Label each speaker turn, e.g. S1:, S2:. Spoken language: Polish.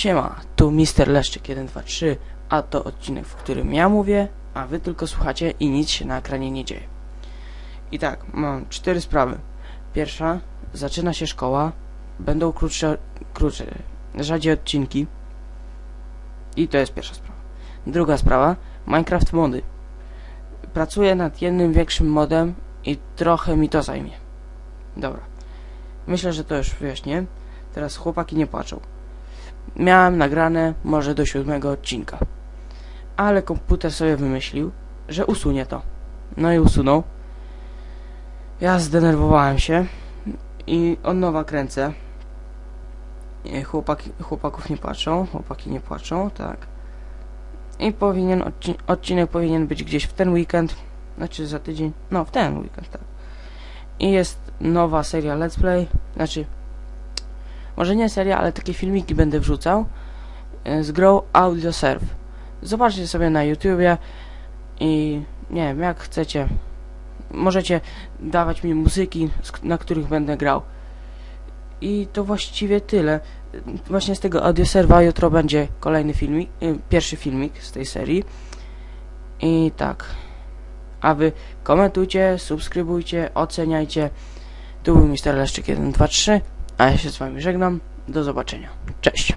S1: Siema, tu Mister Leszczyk 123, a to odcinek, w którym ja mówię, a wy tylko słuchacie i nic się na ekranie nie dzieje. I tak, mam cztery sprawy. Pierwsza, zaczyna się szkoła, będą krótsze, krótsze, rzadziej odcinki. I to jest pierwsza sprawa. Druga sprawa, Minecraft mody. Pracuję nad jednym większym modem i trochę mi to zajmie. Dobra. Myślę, że to już wyjaśnię. Teraz chłopaki nie płaczą. Miałem nagrane może do siódmego odcinka. Ale komputer sobie wymyślił, że usunie to. No i usunął. Ja zdenerwowałem się i od nowa kręcę. Chłopaki, chłopaków nie płaczą, chłopaki nie płaczą, tak. I powinien, odci odcinek powinien być gdzieś w ten weekend, znaczy za tydzień, no w ten weekend, tak. I jest nowa seria Let's Play, znaczy może nie seria, ale takie filmiki będę wrzucał e, z grą Audio Serve. Zobaczcie sobie na YouTubie i nie wiem, jak chcecie. Możecie dawać mi muzyki, na których będę grał. I to właściwie tyle. Właśnie z tego Audio Serva jutro będzie kolejny filmik, y, pierwszy filmik z tej serii. I tak. A wy komentujcie, subskrybujcie, oceniajcie. Tu był Mister Leszczyk 123. A ja się z wami żegnam. Do zobaczenia. Cześć.